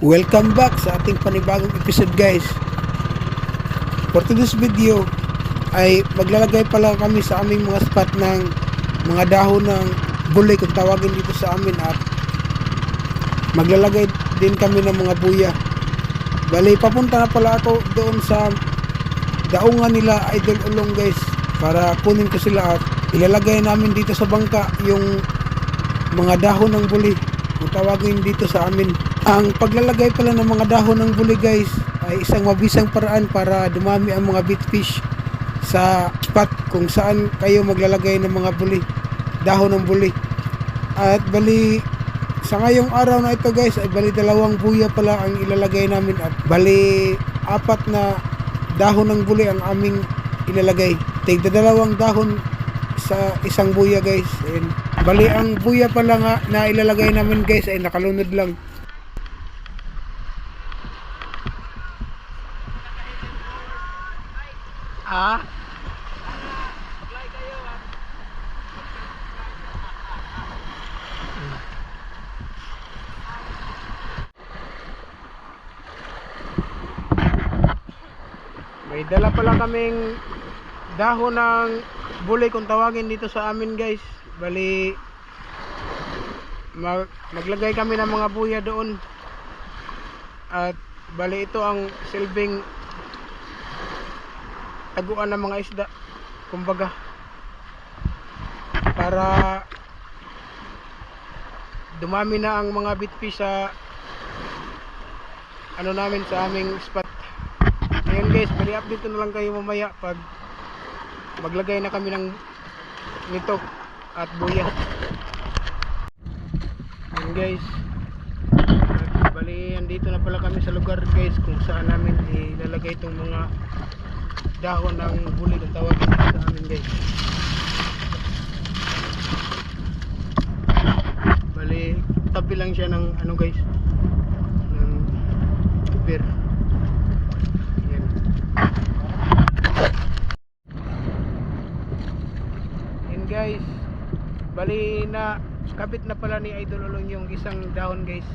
Welcome back sa ating panibagong episode guys. For today's video ay maglalagay pala kami sa aming mga spot ng mga dahon ng bulay kung tawagin dito sa amin at maglalagay din kami ng mga buya. Bali, papunta na pala ako doon sa daungan nila Idol Ulong guys para kunin ko sila at ilalagay namin dito sa bangka yung mga dahon ng buli kung tawagin dito sa amin. Ang paglalagay pala ng mga dahon ng buli guys ay isang mabisang paraan para dumami ang mga bitfish sa spot kung saan kayo maglalagay ng mga buli, dahon ng buli. At bali sa ngayong araw na ito guys ay bali dalawang buya pala ang ilalagay namin at bali apat na dahon ng buli ang aming ilalagay. Tigda dalawang dahon sa isang buya guys. Ayun. Bali ang buya pala nga na ilalagay namin guys ay nakalunod lang. Ah? May dala pala kaming dahon ng bulay kung tawagin dito sa amin guys. Bali mag, maglagay kami ng mga buya doon. At bali ito ang silbing taguan ng mga isda. Kumbaga para dumami na ang mga bitfish sa ano namin sa aming spot. Ngayon guys, bali update na lang kayo mamaya pag maglagay na kami ng nito at buya. Ngayon guys, bali andito na pala kami sa lugar guys kung saan namin ilalagay itong mga dahon ng buli tawagin dito sa amin guys. Bali, tabi lang siya ng ano guys, ng beer. Yan. Yan guys. Bali na kabit na pala ni Idol Ulong yung isang dahon guys.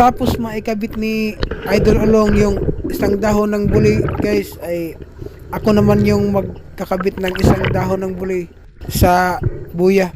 Pagkatapos maikabit ni Idol Ulong yung isang dahon ng buli guys ay ako naman yung magkakabit ng isang dahon ng buli sa buya.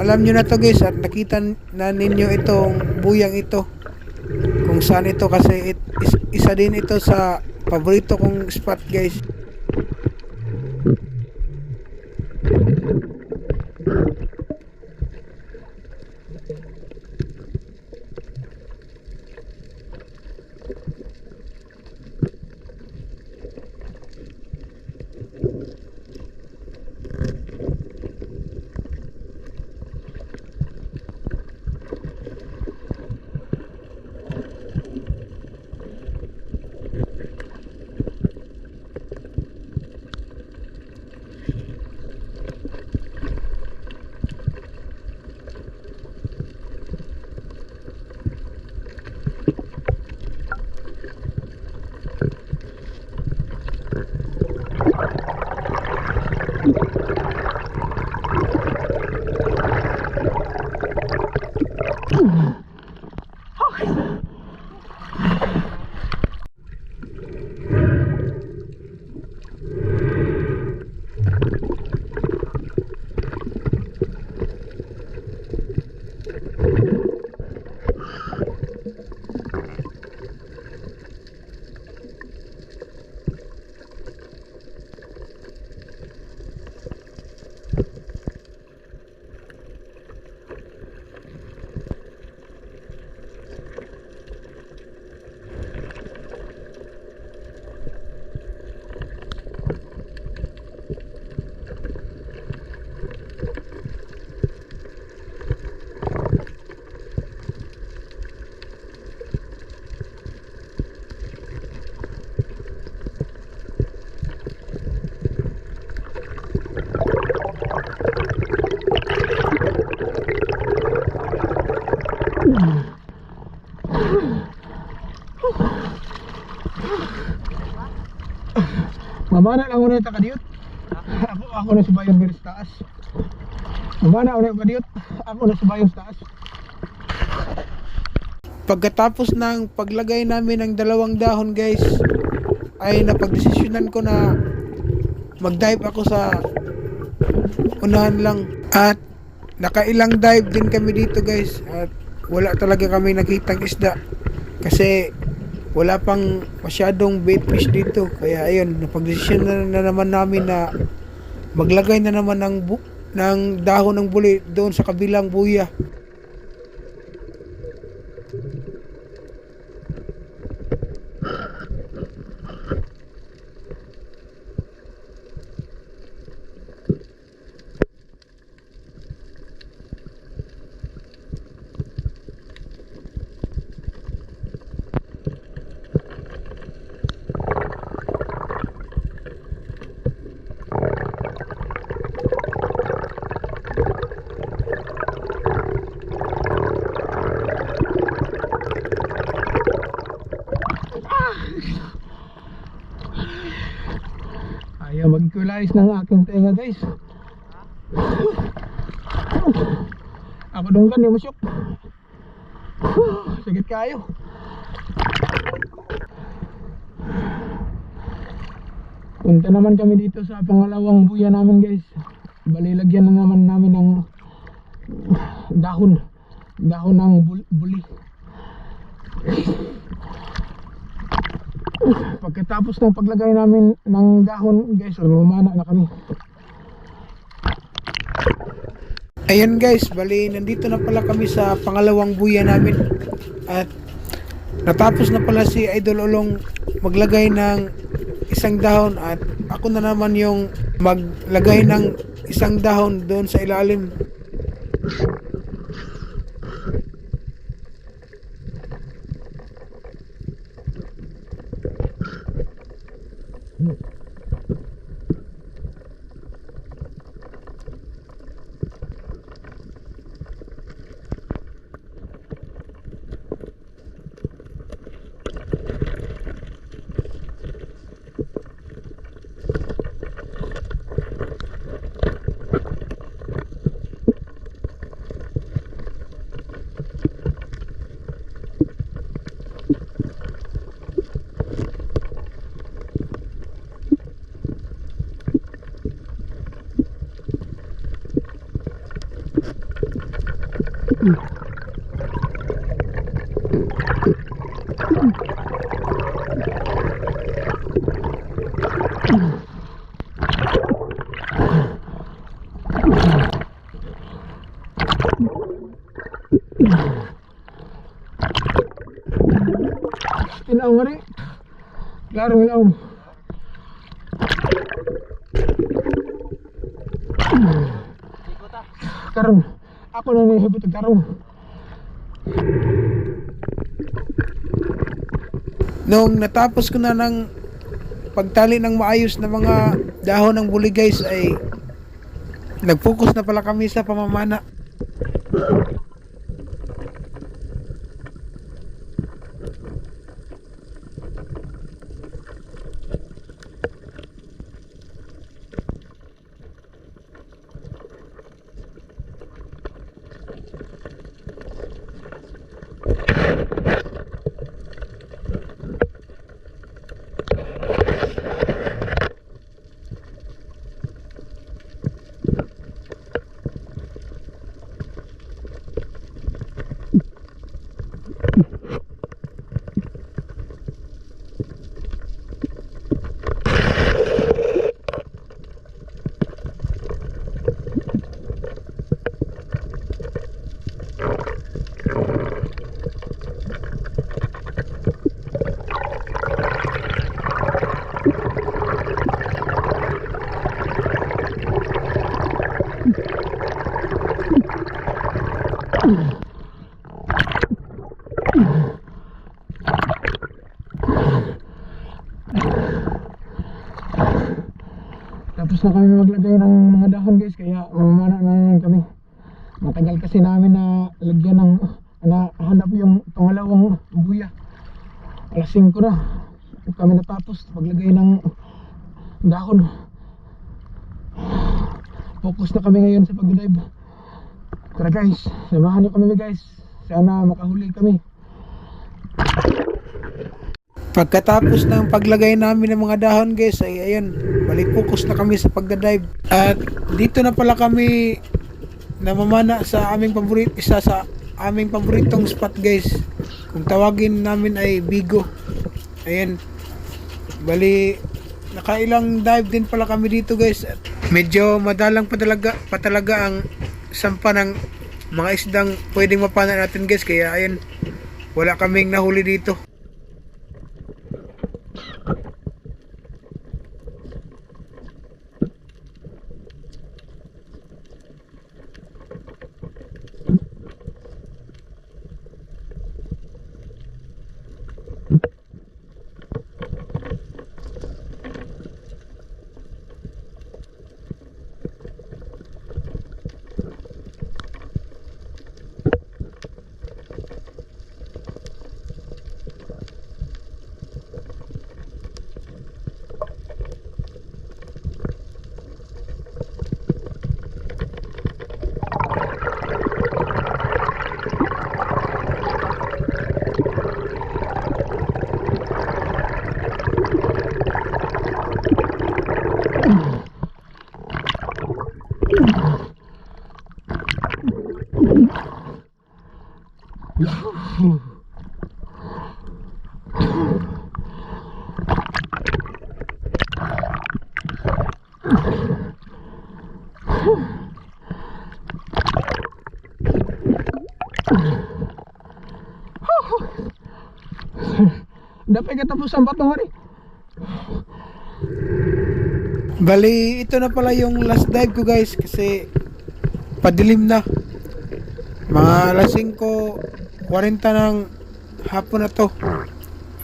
Alam nyo na to guys at nakita na ninyo itong buyang ito kung saan ito kasi it, is- isa din ito sa paborito kong spot guys. Mamana lang ulit ka diyot. Ako ako na subayon diri sa taas. Mamana ulit ka diyot. Ako na subayon taas. Pagkatapos ng paglagay namin ng dalawang dahon guys, ay napagdesisyonan ko na mag-dive ako sa unahan lang at nakailang dive din kami dito guys at wala talaga kami nakitang isda kasi wala pang masyadong bait fish dito. Kaya ayun napagdesisyon na, na naman namin na maglagay na naman ng bu- ng dahon ng buli doon sa kabilang buya mag-equalize ng aking tenga guys. Ako doon kan yung masyok sakit kayo. Punta naman kami dito sa pangalawang buya namin guys. Balilagyan na naman namin ng dahon. Dahon ng bul- buli pagkatapos ng paglagay namin ng dahon guys lumana na kami Ayan guys, bali nandito na pala kami sa pangalawang buya namin at natapos na pala si Idol Olong maglagay ng isang dahon at ako na naman yung maglagay ng isang dahon doon sa ilalim. Ilaw rin. Klaro ilaw. Karon, ako na nahihibot ang karon. Nung natapos ko na ng pagtali ng maayos na mga dahon ng buli guys ay nag-focus na pala kami sa pamamana. Tapos na kami maglagay ng mga dahon guys kaya mamana na naman kami. Matagal kasi namin na lagyan ng na hanap yung pangalawang buya. alas 5 na kami natapos maglagay ng dahon focus na kami ngayon sa pag-dive tara guys samahan niyo kami guys sana makahuli kami Pagkatapos ng paglagay namin ng mga dahon guys ay ayun, balik focus na kami sa pagda-dive. At dito na pala kami namamana sa aming paborit, isa sa aming paboritong spot guys. Kung tawagin namin ay Bigo. Ayan. Bali nakailang dive din pala kami dito guys. At medyo madalang pa talaga, pa talaga ang sampa ng mga isdang pwedeng mapana natin guys. Kaya ayan, wala kaming nahuli dito. Dapat katapos ang batong hari. Bali, ito na pala yung last dive ko guys kasi padilim na. Mga alas 5.40 ng hapon na to.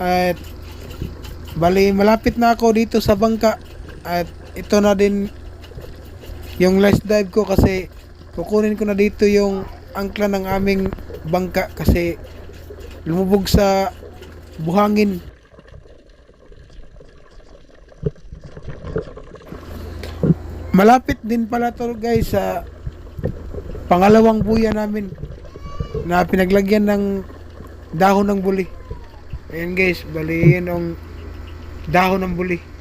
At bali, malapit na ako dito sa bangka. At ito na din yung last dive ko kasi kukunin ko na dito yung angkla ng aming bangka kasi lumubog sa buhangin. Malapit din pala to guys sa pangalawang buya namin na pinaglagyan ng dahon ng buli. Ayan guys, bali yun ang dahon ng buli.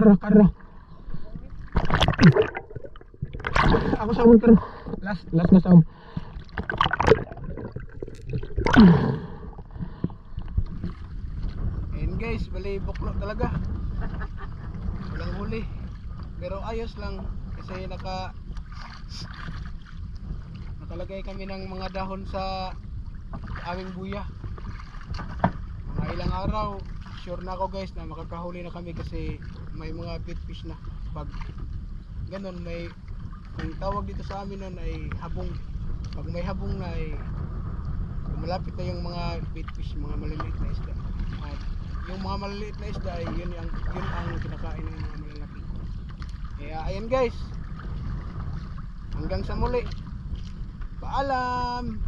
Karo, karo. Ako sa karo. Last, last na sa Ayun guys, bali buklo talaga. Walang huli. Pero ayos lang kasi naka nakalagay kami ng mga dahon sa aming buya. Mga ilang araw, sure na ako guys na makakahuli na kami kasi may mga bait fish na. Pag ganun may ang tawag dito sa amin nun ay habong. Pag may habong na ay malapit na yung mga bait fish, mga maliliit na isda. At yung mga maliliit na isda ay yun ang yun ang kinakain ng mga malalaki. Kaya ayan guys. Hanggang sa muli. Paalam.